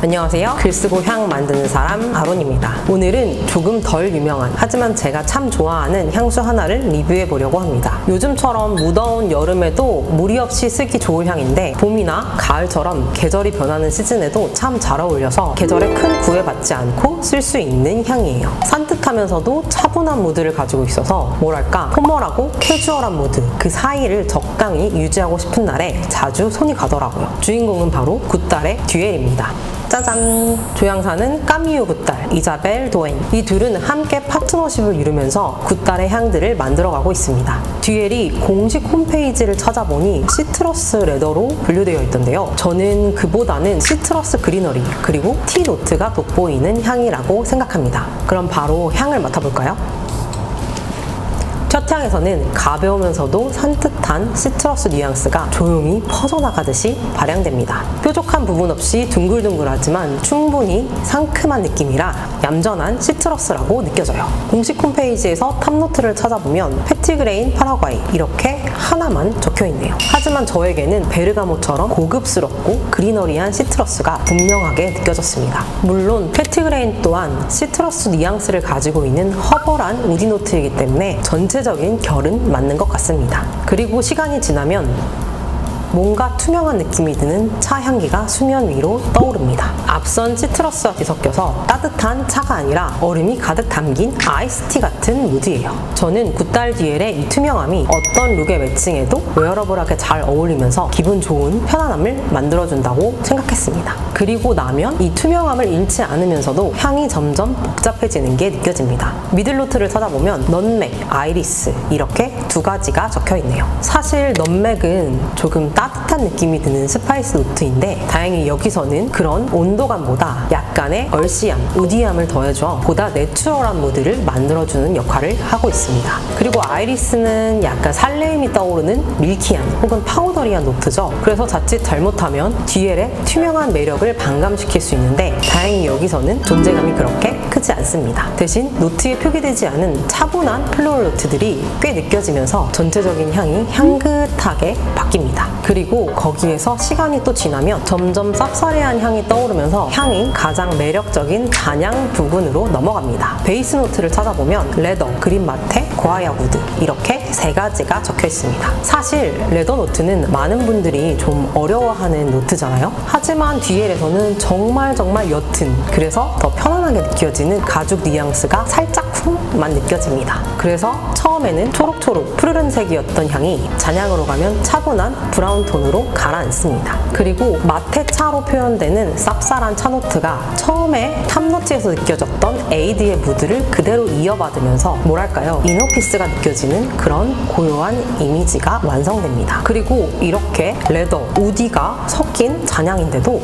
안녕하세요. 글 쓰고 향 만드는 사람 아론입니다. 오늘은 조금 덜 유명한 하지만 제가 참 좋아하는 향수 하나를 리뷰해 보려고 합니다. 요즘처럼 무더운 여름에도 무리 없이 쓰기 좋을 향인데 봄이나 가을처럼 계절이 변하는 시즌에도 참 잘 어울려서 계절에 큰 구애받지 않고 쓸 수 있는 향이에요. 산뜻하면서도 차분한 무드를 가지고 있어서 뭐랄까 포멀하고 캐주얼한 무드 그 사이를 적당히 유지하고 싶은 날에 자주 손이 가더라고요. 주인공은 바로 굿달의 듀엘입니다. 짜잔! 조향사는 까미유 굿달, 이자벨 도엔. 이 둘은 함께 파트너십을 이루면서 굿달의 향들을 만들어가고 있습니다. 듀엘이 공식 홈페이지를 찾아보니 시트러스 레더로 분류되어 있던데요. 저는 그보다는 시트러스 그리너리, 그리고 티 노트가 돋보이는 향이라고 생각합니다. 그럼 바로 향을 맡아볼까요? 첫 향에서는 가벼우면서도 산뜻한 시트러스 뉘앙스가 조용히 퍼져나가듯이 발향됩니다. 뾰족한 부분 없이 둥글둥글하지만 충분히 상큼한 느낌이라 얌전한 시트러스라고 느껴져요. 공식 홈페이지에서 탑노트를 찾아보면 패티그레인 파라과이 이렇게 하나만 적혀 있네요. 하지만 저에게는 베르가모처럼 고급스럽고 그리너리한 시트러스가 분명하게 느껴졌습니다. 물론 패티그레인 또한 시트러스 뉘앙스를 가지고 있는 허벌한 우디노트이기 때문에 전체 적인 결은 맞는 것 같습니다. 그리고 시간이 지나면 뭔가 투명한 느낌이 드는 차 향기가 수면 위로 떠오릅니다. 앞선 시트러스와 뒤섞여서 따뜻한 차가 아니라 얼음이 가득 담긴 아이스티 같은 무드예요. 저는 굿달 디엘의 이 투명함이 어떤 룩에 매칭해도 웨어러블하게 잘 어울리면서 기분 좋은 편안함을 만들어준다고 생각했습니다. 그리고 나면 이 투명함을 잃지 않으면서도 향이 점점 복잡해지는 게 느껴집니다. 미들노트를 찾아보면 넌맥, 아이리스 이렇게 두 가지가 적혀 있네요. 사실 넌맥은 조금 따뜻 한 느낌이 드는 스파이스 노트인데 다행히 여기서는 그런 온도감보다 약간의 얼씨함, 우디함을 더해줘 보다 내추럴한 무드를 만들어주는 역할을 하고 있습니다. 그리고 아이리스는 약간 설레임이 떠오르는 밀키한 혹은 파우더리한 노트죠. 그래서 자칫 잘못하면 뒤엘의 투명한 매력을 반감시킬 수 있는데 다행히 여기서는 존재감이 그렇게 크지 않습니다. 대신 노트에 표기되지 않은 차분한 플로럴 노트들이 꽤 느껴지면서 전체적인 향이 향긋하게 바뀝니다. 그리고 거기에서 시간이 또 지나면 점점 쌉싸래한 향이 떠오르면서 향이 가장 매력적인 단향 부분으로 넘어갑니다. 베이스 노트를 찾아보면 레더, 그린 마테, 고아야 우드 이렇게 세 가지가 적혀 있습니다. 사실 레더 노트는 많은 분들이 좀 어려워하는 노트잖아요. 하지만 뒤엘에서는 정말 정말 옅은 그래서 더 편안하게 느껴지는 가죽 뉘앙스가 살짝 쿵만 느껴집니다. 그래서 처음에는 초록초록 푸르른색이었던 향이 잔향으로 가면 차분한 브라운 톤으로 가라앉습니다. 그리고 마테차로 표현되는 쌉쌀한 차노트가 처음에 탑노트에서 느껴졌던 에이드의 무드를 그대로 이어받으면서 뭐랄까요 이너피스가 느껴지는 그런 고요한 이미지가 완성됩니다. 그리고 이렇게 레더, 우디가 섞인 잔향인데도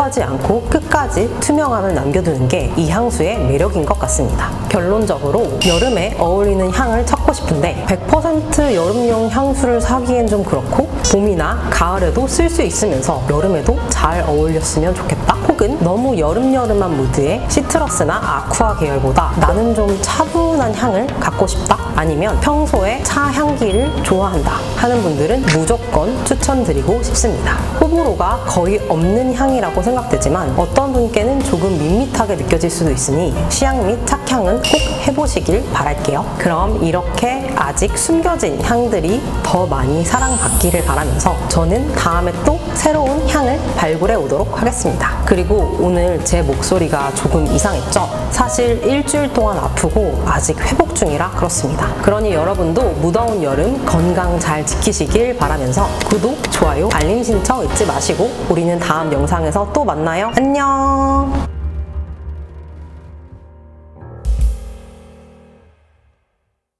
텁텁하지 않고 끝까지 투명함을 남겨두는 게 이 향수의 매력인 것 같습니다. 결론적으로 여름에 어울리는 향을 찾고 싶은데 100% 여름용 향수를 사기엔 좀 그렇고 봄이나 가을에도 쓸 수 있으면서 여름에도 잘 어울렸으면 좋겠다. 혹은 너무 여름여름한 무드의 시트러스나 아쿠아 계열보다 나는 좀 차분한 향을 갖고 싶다. 아니면 평소에 차 향기를 좋아한다 하는 분들은 무조건 추천드리고 싶습니다. 호불호가 거의 없는 향이라고 생각되지만 어떤 분께는 조금 밋밋하게 느껴질 수도 있으니 시향 및 착향은 꼭 해보시길 바랄게요. 그럼 이렇게 아직 숨겨진 향들이 더 많이 사랑받기를 바라면서 저는 다음에 또 새로운 향을 발굴해 오도록 하겠습니다. 그리고 오늘 제 목소리가 조금 이상했죠? 사실 일주일 동안 아프고 아직 회복 중이라 그렇습니다. 그러니 여러분도 무더운 여름 건강 잘 지키시길 바라면서 구독, 좋아요, 알림 신청 잊지 마시고 우리는 다음 영상에서 또 만나요. 안녕!